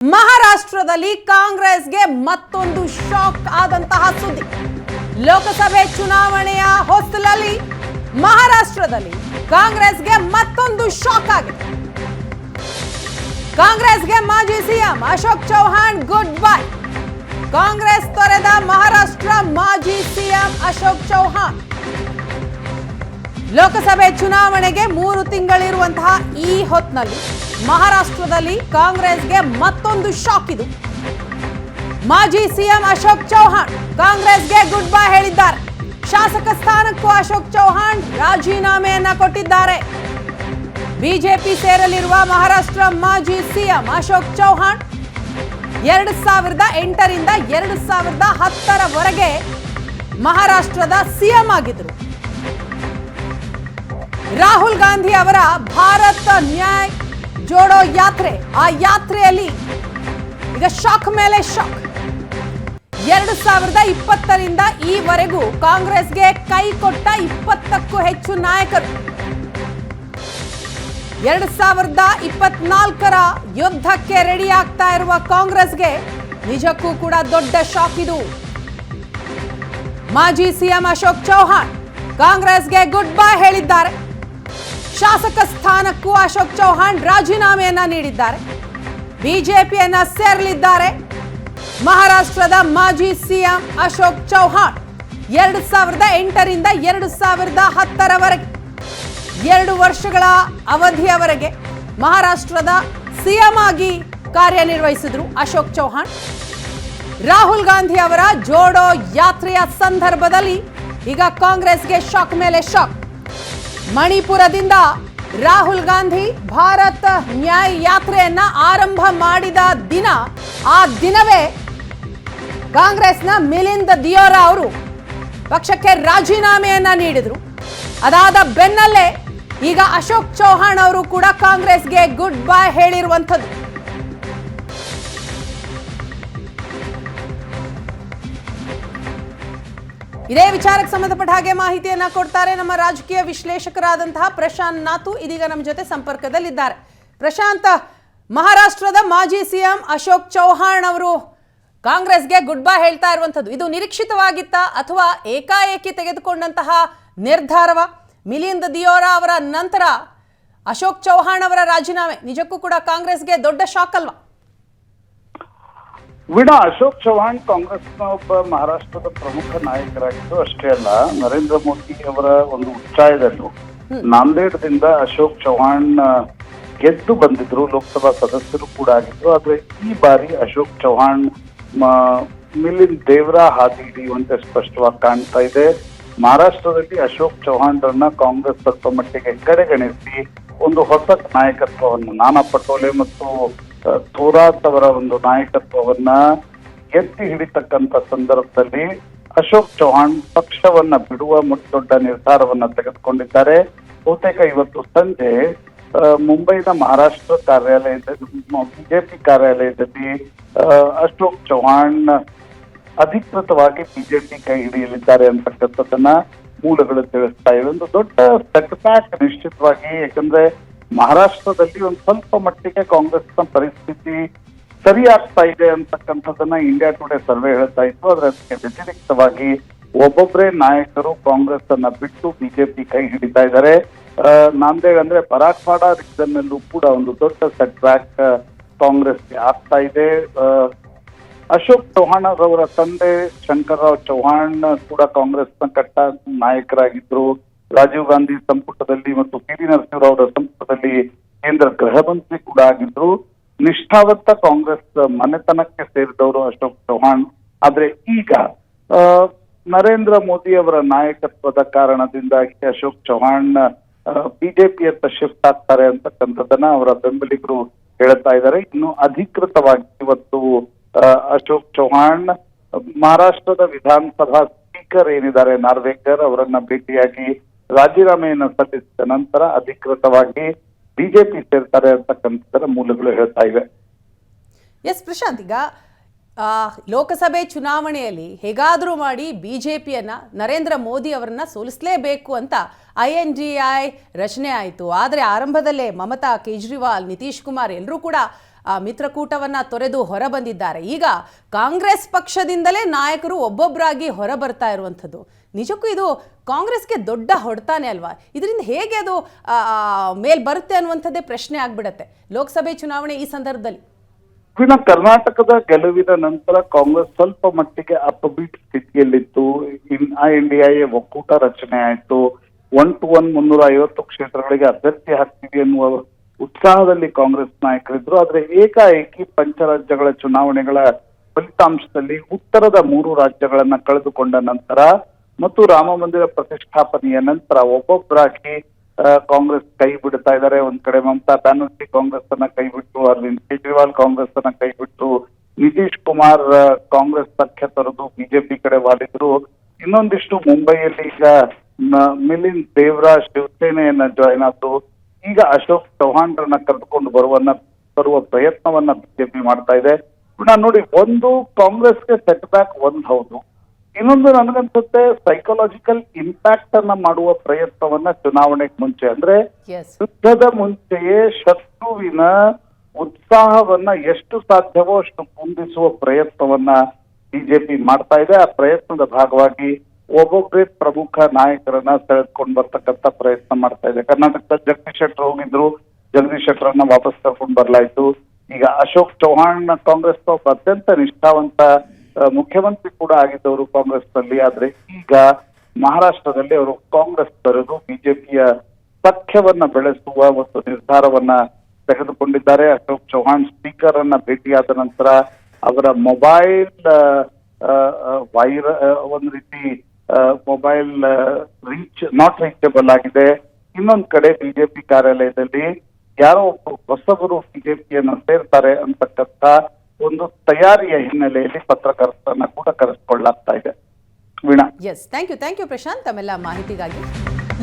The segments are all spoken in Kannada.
ಮಹಾರಾಷ್ಟ್ರದಲ್ಲಿ ಕಾಂಗ್ರೆಸ್ಗೆ ಮತ್ತೊಂದು ಶಾಕ್ ಆದಂತಹ ಸುದ್ದಿ. ಲೋಕಸಭೆ ಚುನಾವಣೆಯ ಹೊಸ್ತಲಲ್ಲಿ ಮಹಾರಾಷ್ಟ್ರದಲ್ಲಿ ಕಾಂಗ್ರೆಸ್ಗೆ ಮತ್ತೊಂದು ಶಾಕ್ ಆಗಿದೆ. ಕಾಂಗ್ರೆಸ್ಗೆ ಮಾಜಿ CM Ashok Chavan good bye. Congress ತೊರೆದ ಮಹಾರಾಷ್ಟ್ರ ಮಾಜಿ ಸಿಎಂ ಅಶೋಕ್ ಚೌಹಾಣ್ ಲೋಕಸಭೆ ಚುನಾವಣೆಗೆ ಮೂರು ತಿಂಗಳಿರುವಂತಹ ಈ ಹೊತ್ತಿನಲ್ಲಿ ಮಹಾರಾಷ್ಟ್ರದಲ್ಲಿ ಕಾಂಗ್ರೆಸ್ಗೆ ಮತ್ತೊಂದು ಶಾಕ್ ಇದು. ಮಾಜಿ ಸಿಎಂ ಅಶೋಕ್ ಚೌಹಾಣ್ ಕಾಂಗ್ರೆಸ್ಗೆ ಗುಡ್ ಬೈ ಹೇಳಿದ್ದಾರೆ. ಶಾಸಕ ಸ್ಥಾನಕ್ಕೂ ಅಶೋಕ್ ಚೌಹಾಣ್ ರಾಜೀನಾಮೆಯನ್ನ ಕೊಟ್ಟಿದ್ದಾರೆ. ಬಿಜೆಪಿ ಸೇರಲಿರುವ ಮಹಾರಾಷ್ಟ್ರ ಮಾಜಿ ಸಿಎಂ ಅಶೋಕ್ ಚೌಹಾಣ್ ಎರಡು ಸಾವಿರದ ಎಂಟರಿಂದ ಎರಡು ಸಾವಿರದ ಹತ್ತರವರೆಗೆ ಮಹಾರಾಷ್ಟ್ರದ ಸಿಎಂ ಆಗಿದ್ರು. ರಾಹುಲ್ ಗಾಂಧಿ ಅವರ ಭಾರತ ನ್ಯಾಯ್ ಜೋಡೋ ಯಾತ್ರೆ. ಆ ಯಾತ್ರೆಯಲ್ಲಿ ಈಗ ಶಾಕ್ ಮೇಲೆ ಶಾಕ್. ಎರಡು ಸಾವಿರದ ಇಪ್ಪತ್ತರಿಂದ ಈವರೆಗೂ ಕಾಂಗ್ರೆಸ್ಗೆ ಕೈ ಕೊಟ್ಟ ಇಪ್ಪತ್ತಕ್ಕೂ ಹೆಚ್ಚು ನಾಯಕರು. ಎರಡು ಸಾವಿರದ ಇಪ್ಪತ್ನಾಲ್ಕರ ಯುದ್ಧಕ್ಕೆ ರೆಡಿ ಆಗ್ತಾ ಇರುವ ಕಾಂಗ್ರೆಸ್ಗೆ ನಿಜಕ್ಕೂ ಕೂಡ ದೊಡ್ಡ ಶಾಕ್ ಇದು. ಮಾಜಿ ಸಿಎಂ ಅಶೋಕ್ ಚೌಹಾಣ್ ಕಾಂಗ್ರೆಸ್ಗೆ ಗುಡ್ ಬೈ ಹೇಳಿದ್ದಾರೆ. ಶಾಸಕ ಸ್ಥಾನಕ್ಕೂ ಅಶೋಕ್ ಚೌಹಾಣ್ ರಾಜೀನಾಮೆಯನ್ನ ನೀಡಿದ್ದಾರೆ. ಬಿಜೆಪಿಯನ್ನ ಸೇರಲಿದ್ದಾರೆ. ಮಹಾರಾಷ್ಟ್ರದ ಮಾಜಿ ಸಿಎಂ ಅಶೋಕ್ ಚೌಹಾಣ್ ಎರಡು ಸಾವಿರದ ಎಂಟರಿಂದ ಎರಡು ಸಾವಿರದ ಹತ್ತರವರೆಗೆ, ಎರಡು ವರ್ಷಗಳ ಅವಧಿಯವರೆಗೆ ಮಹಾರಾಷ್ಟ್ರದ ಸಿಎಂ ಆಗಿ ಕಾರ್ಯನಿರ್ವಹಿಸಿದ್ರು ಅಶೋಕ್ ಚೌಹಾಣ್. ರಾಹುಲ್ ಗಾಂಧಿ ಅವರ ಜೋಡೋ ಯಾತ್ರೆಯ ಸಂದರ್ಭದಲ್ಲಿ ಈಗ ಕಾಂಗ್ರೆಸ್ಗೆ ಶಾಕ್ ಮೇಲೆ ಶಾಕ್. ಮಣಿಪುರದಿಂದ ರಾಹುಲ್ ಗಾಂಧಿ ಭಾರತ್ ನ್ಯಾಯ ಯಾತ್ರೆಯನ್ನ ಆರಂಭ ಮಾಡಿದ ದಿನ, ಆ ದಿನವೇ ಕಾಂಗ್ರೆಸ್ನ ಮಿಲಿಂದ್ ದಿಯೋರಾ ಅವರು ಪಕ್ಷಕ್ಕೆ ರಾಜೀನಾಮೆಯನ್ನ ನೀಡಿದ್ರು. ಅದಾದ ಬೆನ್ನಲ್ಲೇ ಈಗ ಅಶೋಕ್ ಚೌಹಾಣ್ ಅವರು ಕೂಡ ಕಾಂಗ್ರೆಸ್ಗೆ ಗುಡ್ ಬೈ ಹೇಳಿರುವಂಥದ್ದು. ಇದೇ ವಿಚಾರಕ್ಕೆ ಸಂಬಂಧಪಟ್ಟ ಹಾಗೆ ಮಾಹಿತಿಯನ್ನ ಕೊಡ್ತಾರೆ ನಮ್ಮ ರಾಜಕೀಯ ವಿಶ್ಲೇಷಕರಾದಂತಹ ಪ್ರಶಾಂತ್ ನಾಥು. ಇದೀಗ ನಮ್ಮ ಜೊತೆ ಸಂಪರ್ಕದಲ್ಲಿದ್ದಾರೆ. ಪ್ರಶಾಂತ್, ಮಹಾರಾಷ್ಟ್ರದ ಮಾಜಿ ಸಿಎಂ ಅಶೋಕ್ ಚೌಹಾಣ್ ಅವರು ಕಾಂಗ್ರೆಸ್ಗೆ ಗುಡ್ ಬೈ ಹೇಳ್ತಾ ಇರುವಂಥದ್ದು. ಇದು ನಿರೀಕ್ಷಿತವಾಗಿತ್ತ ಅಥವಾ ಏಕಾಏಕಿ ತೆಗೆದುಕೊಂಡಂತಹ ನಿರ್ಧಾರವ? ಮಿಲಿಂದ ದಿಯೋರಾ ಅವರ ನಂತರ ಅಶೋಕ್ ಚೌಹಾಣ್ ಅವರ ರಾಜೀನಾಮೆ. ನಿಜಕ್ಕೂ ಕೂಡ ಕಾಂಗ್ರೆಸ್ಗೆ ದೊಡ್ಡ ಶಾಕ್ ಅಲ್ವಾ? ವೀಣಾ ಅಶೋಕ್ ಚೌಹಾಣ್ ಕಾಂಗ್ರೆಸ್ನ ಒಬ್ಬ ಮಹಾರಾಷ್ಟ್ರದ ಪ್ರಮುಖ ನಾಯಕರಾಗಿದ್ದು ಅಷ್ಟೇ ಅಲ್ಲ ನರೇಂದ್ರ ಮೋದಿ ಅವರ ಒಂದು ಉಚ್ಚಾಯದಲ್ಲೂ ನಾಂದೇಡದಿಂದ ಅಶೋಕ್ ಚೌಹಾಣ್ ಗೆದ್ದು ಬಂದಿದ್ರು ಲೋಕಸಭಾ ಸದಸ್ಯರು ಕೂಡ ಆಗಿದ್ರು ಆದ್ರೆ ಈ ಬಾರಿ ಅಶೋಕ್ ಚೌಹಾಣ್ ಮಿಲಿನ್ ಮಿಲಿಂದ್ ದೇವ್ರಾ ಹಾದಿ ಹಿಡಿಯುವಂತೆ ಸ್ಪಷ್ಟವಾಗಿ ಕಾಣ್ತಾ ಇದೆ. ಮಹಾರಾಷ್ಟ್ರದಲ್ಲಿ ಅಶೋಕ್ ಚೌಹಾಣ್ರನ್ನ ಕಾಂಗ್ರೆಸ್ ಸ್ವಲ್ಪ ಮಟ್ಟಿಗೆ ಕಡೆಗಣಿಸಿ ಒಂದು ಹೊಸ ನಾಯಕತ್ವವನ್ನು ನಾನಾ ಪಟೋಲೆ ಮತ್ತು ಆ, ಥೋರಾತ್ ಅವರ ಒಂದು ನಾಯಕತ್ವವನ್ನ ಎತ್ತಿ ಹಿಡಿತಕ್ಕಂತ ಸಂದರ್ಭದಲ್ಲಿ ಅಶೋಕ್ ಚೌಹಾಣ್ ಪಕ್ಷವನ್ನ ಬಿಡುವ ದೊಡ್ಡ ನಿರ್ಧಾರವನ್ನ ತೆಗೆದುಕೊಂಡಿದ್ದಾರೆ. ಬಹುತೇಕ ಇವತ್ತು ಸಂಜೆ ಮುಂಬೈನ ಮಹಾರಾಷ್ಟ್ರ ಕಾರ್ಯಾಲಯದಲ್ಲಿ ಬಿಜೆಪಿ ಕಾರ್ಯಾಲಯದಲ್ಲಿ ಅಶೋಕ್ ಚೌಹಾಣ್ ಅಧಿಕೃತವಾಗಿ ಬಿಜೆಪಿ ಕೈ ಹಿಡಿಯಲಿದ್ದಾರೆ ಅಂತಕ್ಕಂಥದ್ದನ್ನ ಮೂಲಗಳು ತಿಳಿಸ್ತಾ ಇವೆ. ಒಂದು ದೊಡ್ಡ ಸೆಟ್ಬ್ಯಾಕ್ ನಿಶ್ಚಿತವಾಗಿ ಯಾಕಂದ್ರೆ ಮಹಾರಾಷ್ಟ್ರದಲ್ಲಿ ಒಂದು ಸ್ವಲ್ಪ ಮಟ್ಟಿಗೆ ಕಾಂಗ್ರೆಸ್ನ ಪರಿಸ್ಥಿತಿ ಸರಿ ಆಗ್ತಾ ಇದೆ ಅಂತಕ್ಕಂಥದ್ದನ್ನ ಇಂಡಿಯಾ ಟುಡೇ ಸರ್ವೆ ಹೇಳ್ತಾ ಇತ್ತು. ಆದ್ರೆ ಅದಕ್ಕೆ ವ್ಯತಿರಿಕ್ತವಾಗಿ ಒಬ್ಬೊಬ್ಬರೇ ನಾಯಕರು ಕಾಂಗ್ರೆಸ್ ಅನ್ನ ಬಿಟ್ಟು ಬಿಜೆಪಿ ಕೈ ಹಿಡಿತಾ ಇದ್ದಾರೆ. ನಾಂದೇಡ್ ಅಂದ್ರೆ ಪರಾಕ್ವಾಡ ರೀಜನ್ ನಲ್ಲೂ ಕೂಡ ಒಂದು ದೊಡ್ಡ ಸೆಟ್ ಬ್ಯಾಕ್ ಕಾಂಗ್ರೆಸ್ಗೆ ಆಗ್ತಾ ಇದೆ. ಅಶೋಕ್ ಚೌಹಾಣ್ ಅವರ ತಂದೆ ಶಂಕರ್ರಾವ್ ಚೌಹಾಣ್ ಕೂಡ ಕಾಂಗ್ರೆಸ್ನ ಕಟ್ಟ ನಾಯಕರಾಗಿದ್ರು. ರಾಜೀವ್ ಗಾಂಧಿ ಸಂಪುಟದಲ್ಲಿ ಮತ್ತು ಪಿ ವಿ ನರಸಿಂಹರಾವ್ ಸಂಪುಟದಲ್ಲಿ ಕೇಂದ್ರ ಗೃಹ ಮಂತ್ರಿ ಕೂಡ ಆಗಿದ್ರು. ನಿಷ್ಠಾವಂತ ಕಾಂಗ್ರೆಸ್ ಮನೆತನಕ್ಕೆ ಸೇರಿದವರು ಅಶೋಕ್ ಚೌಹಾಣ್ ಆದ್ರೆ ಈಗ ನರೇಂದ್ರ ಮೋದಿ ಅವರ ನಾಯಕತ್ವದ ಕಾರಣದಿಂದಾಗಿ ಅಶೋಕ್ ಚೌಹಾಣ್ ಬಿಜೆಪಿಯತ್ತ ಶಿಫ್ಟ್ ಆಗ್ತಾರೆ ಅಂತಕ್ಕಂಥದ್ದನ್ನ ಅವರ ಬೆಂಬಲಿಗರು ಹೇಳ್ತಾ ಇದ್ದಾರೆ. ಇನ್ನು ಅಧಿಕೃತವಾಗಿ ಇವತ್ತು ಅಶೋಕ್ ಚೌಹಾಣ್ ಮಹಾರಾಷ್ಟ್ರದ ವಿಧಾನಸಭಾ ಸ್ಪೀಕರ್ ಏನಿದ್ದಾರೆ, ನಾರ್ವೇಕರ್ ಅವರನ್ನ ಭೇಟಿಯಾಗಿ ರಾಜೀನಾಮೆಯನ್ನ ಸಲ್ಲಿಸಿದ ನಂತರ ಅಧಿಕೃತವಾಗಿ ಬಿಜೆಪಿ ಸೇರ್ತಾರೆ ಅಂತಕ್ಕಂಥದ್ದರ ಮೂಲಗಳು ಹೇಳ್ತಾ ಇವೆ. ಎಸ್ ಪ್ರಶಾಂತ್ ಈಗ ಲೋಕಸಭೆ ಚುನಾವಣೆಯಲ್ಲಿ ಹೇಗಾದರೂ ಮಾಡಿ ಬಿ ಜೆ ಪಿಯನ್ನು ನರೇಂದ್ರ ಮೋದಿ ಅವರನ್ನ ಸೋಲಿಸಲೇಬೇಕು ಅಂತ ಐ ಎನ್ ಡಿ ಐ ರಚನೆ ಆಯಿತು. ಆದರೆ ಆರಂಭದಲ್ಲೇ ಮಮತಾ ಕೇಜ್ರಿವಾಲ್, ನಿತೀಶ್ ಕುಮಾರ್ ಎಲ್ಲರೂ ಕೂಡ ಆ ಮಿತ್ರಕೂಟವನ್ನ ತೊರೆದು ಹೊರ ಬಂದಿದ್ದಾರೆ ಈಗ ಕಾಂಗ್ರೆಸ್ ಪಕ್ಷದಿಂದಲೇ ನಾಯಕರು ಒಬ್ಬೊಬ್ಬರಾಗಿ ಹೊರ ಬರ್ತಾ ಇರುವಂಥದ್ದು. ನಿಜಕ್ಕೂ ಇದು ಕಾಂಗ್ರೆಸ್ಗೆ ದೊಡ್ಡ ಹೊಡ್ತಾನೆ ಅಲ್ವಾ? ಇದರಿಂದ ಹೇಗೆ ಅದು ಮೇಲ್ ಬರುತ್ತೆ ಅನ್ನುವಂಥದ್ದೇ ಪ್ರಶ್ನೆ ಆಗ್ಬಿಡತ್ತೆ ಲೋಕಸಭೆ ಚುನಾವಣೆ ಈ ಸಂದರ್ಭದಲ್ಲಿ. ಕರ್ನಾಟಕದ ಗೆಲುವಿನ ನಂತರ ಕಾಂಗ್ರೆಸ್ ಸ್ವಲ್ಪ ಮಟ್ಟಿಗೆ ಅಪ್ಬೀಟ್ ಸ್ಥಿತಿಯಲ್ಲಿತ್ತು. ಆ ಇಂಡಿಯಾ ಒಕ್ಕೂಟ ರಚನೆ ಆಯಿತು. ಒನ್ ಟು ಒನ್ ಮುನ್ನೂರ ಐವತ್ತು ಕ್ಷೇತ್ರಗಳಿಗೆ ಅಭ್ಯರ್ಥಿ ಹಾಕ್ತೀವಿ ಎನ್ನುವ ಉತ್ಸಾಹದಲ್ಲಿ ಕಾಂಗ್ರೆಸ್ ನಾಯಕರಿದ್ರು, ಆದ್ರೆ ಏಕಾಏಕಿ ಪಂಚರಾಜ್ಯಗಳ ಚುನಾವಣೆಗಳ ಫಲಿತಾಂಶದಲ್ಲಿ ಉತ್ತರದ ಮೂರು ರಾಜ್ಯಗಳನ್ನ ಕಳೆದುಕೊಂಡ ನಂತರ ಮತ್ತು ರಾಮ ಮಂದಿರ ಪ್ರತಿಷ್ಠಾಪನೆಯ ನಂತರ ಒಬ್ಬೊಬ್ಬರಾಗಿ ಕಾಂಗ್ರೆಸ್ ಕೈ ಬಿಡ್ತಾ ಇದ್ದಾರೆ ಒಂದ್ ಕಡೆ ಮಮತಾ ಬ್ಯಾನರ್ಜಿ ಕಾಂಗ್ರೆಸ್ ಅನ್ನ ಕೈ ಬಿಟ್ಟು, ಅರವಿಂದ್ ಕೇಜ್ರಿವಾಲ್ ಕಾಂಗ್ರೆಸ್ ಅನ್ನ ಕೈ ಬಿಟ್ಟು, ನಿತೀಶ್ ಕುಮಾರ್ ಕಾಂಗ್ರೆಸ್ ಪಕ್ಷ ತರದು ಬಿಜೆಪಿ ಕಡೆ ವಾಲಿದ್ರು. ಇನ್ನೊಂದಿಷ್ಟು ಮುಂಬೈಯಲ್ಲಿ ಈಗ ಮಿಲಿಂದ್ ದೇವರಾಜ್ ಶಿವಸೇನೆಯನ್ನ ಜಾಯ್ನ್ ಆದ್ರು. ಈಗ ಅಶೋಕ್ ಚೌಹಾಣ್ರನ್ನ ಕರೆದುಕೊಂಡು ಬರುವನ್ನ ಬರುವ ಪ್ರಯತ್ನವನ್ನ ಬಿಜೆಪಿ ಮಾಡ್ತಾ ಇದೆ. ನಾನು ನೋಡಿ ಒಂದು ಕಾಂಗ್ರೆಸ್ಗೆ ಸೆಟ್ ಬ್ಯಾಕ್ ಒಂದ್ ಹೌದು. ಇನ್ನೊಂದು ನನಗನ್ಸುತ್ತೆ ಸೈಕಲಾಜಿಕಲ್ ಇಂಪ್ಯಾಕ್ಟ್ ಅನ್ನ ಮಾಡುವ ಪ್ರಯತ್ನವನ್ನ ಚುನಾವಣೆಗೆ ಮುಂಚೆ. ಅಂದ್ರೆ ಯುದ್ಧದ ಮುಂಚೆಯೇ ಶತ್ರುವಿನ ಉತ್ಸಾಹವನ್ನ ಎಷ್ಟು ಸಾಧ್ಯವೋ ಅಷ್ಟು ಕುಂದಿಸುವ ಪ್ರಯತ್ನವನ್ನ ಬಿಜೆಪಿ ಮಾಡ್ತಾ ಇದೆ. ಆ ಪ್ರಯತ್ನದ ಭಾಗವಾಗಿ ಒಬ್ಬೊಬ್ಬರೇ ಪ್ರಮುಖ ನಾಯಕರನ್ನ ಸೆಳೆದುಕೊಂಡು ಬರ್ತಕ್ಕಂಥ ಪ್ರಯತ್ನ ಮಾಡ್ತಾ ಇದೆ. ಕರ್ನಾಟಕದ ಜಗದೀಶ್ ಶೆಟ್ಟರ್ ಹೋಗಿದ್ರು ಜಗದೀಶ್ ಶೆಟ್ಟರನ್ನ ವಾಪಸ್ ಕರ್ಕೊಂಡು ಬರ್ಲಾಯ್ತು. ಈಗ ಅಶೋಕ್ ಚೌಹಾಣ್ ಕಾಂಗ್ರೆಸ್ ಒಬ್ಬ ಅತ್ಯಂತ ನಿಷ್ಠಾವಂತ ಮುಖ್ಯಮಂತ್ರಿ ಕೂಡ ಆಗಿದ್ದವರು ಕಾಂಗ್ರೆಸ್ನಲ್ಲಿ ಆದ್ರೆ ಈಗ ಮಹಾರಾಷ್ಟ್ರದಲ್ಲಿ ಅವರು ಕಾಂಗ್ರೆಸ್ ತೊರೆದು ಬಿಜೆಪಿಯ ಸಖ್ಯವನ್ನ ಬೆಳೆಸುವ ಒಂದು ನಿರ್ಧಾರವನ್ನ ತೆಗೆದುಕೊಂಡಿದ್ದಾರೆ. ಅಶೋಕ್ ಚೌಹಾಣ್ ಸ್ಪೀಕರ್ ಅನ್ನ ಭೇಟಿಯಾದ ನಂತರ ಅವರ ಮೊಬೈಲ್ ವೈರ ಒಂದು ರೀತಿ ಮೊಬೈಲ್ ರೀಚ್ ನಾಟ್ ರೀಚಬಲ್ ಆಗಿದೆ. ಇನ್ನೊಂದ್ ಕಡೆ ಬಿಜೆಪಿ ಕಾರ್ಯಾಲಯದಲ್ಲಿ ಯಾರೋ ಒಬ್ಬರು ಹೊಸಬರು ಬಿಜೆಪಿಯನ್ನು ಸೇರ್ತಾರೆ ಅಂತಕ್ಕಂಥ ಒಂದು ತಯಾರಿಯ ಹಿನ್ನೆಲೆಯಲ್ಲಿ ಪತ್ರಕರ್ತರನ್ನ ಕೂಡ ಕರೆಸಿಕೊಳ್ಳಾಗ್ತಾ ಇದೆ. Veena. Yes thank you thank you Prashanth. ತಮ್ಮೆಲ್ಲ ಮಾಹಿತಿಗಾಗಿ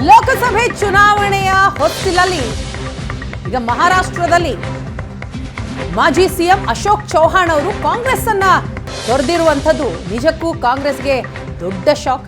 ಲೋಕಸಭೆ ಚುನಾವಣೆಯ ಹೊತ್ತಿನಲ್ಲಿ ಈಗ ಮಹಾರಾಷ್ಟ್ರದಲ್ಲಿ ಮಾಜಿ ಸಿಎಂ ಅಶೋಕ್ ಚೌಹಾಣ್ ಅವರು ಕಾಂಗ್ರೆಸ್ ಅನ್ನ ತೊರೆದಿರುವಂಥದ್ದು. ನಿಜಕ್ಕೂ ಕಾಂಗ್ರೆಸ್ಗೆ ದೊಡ್ಡ ಶಾಕ್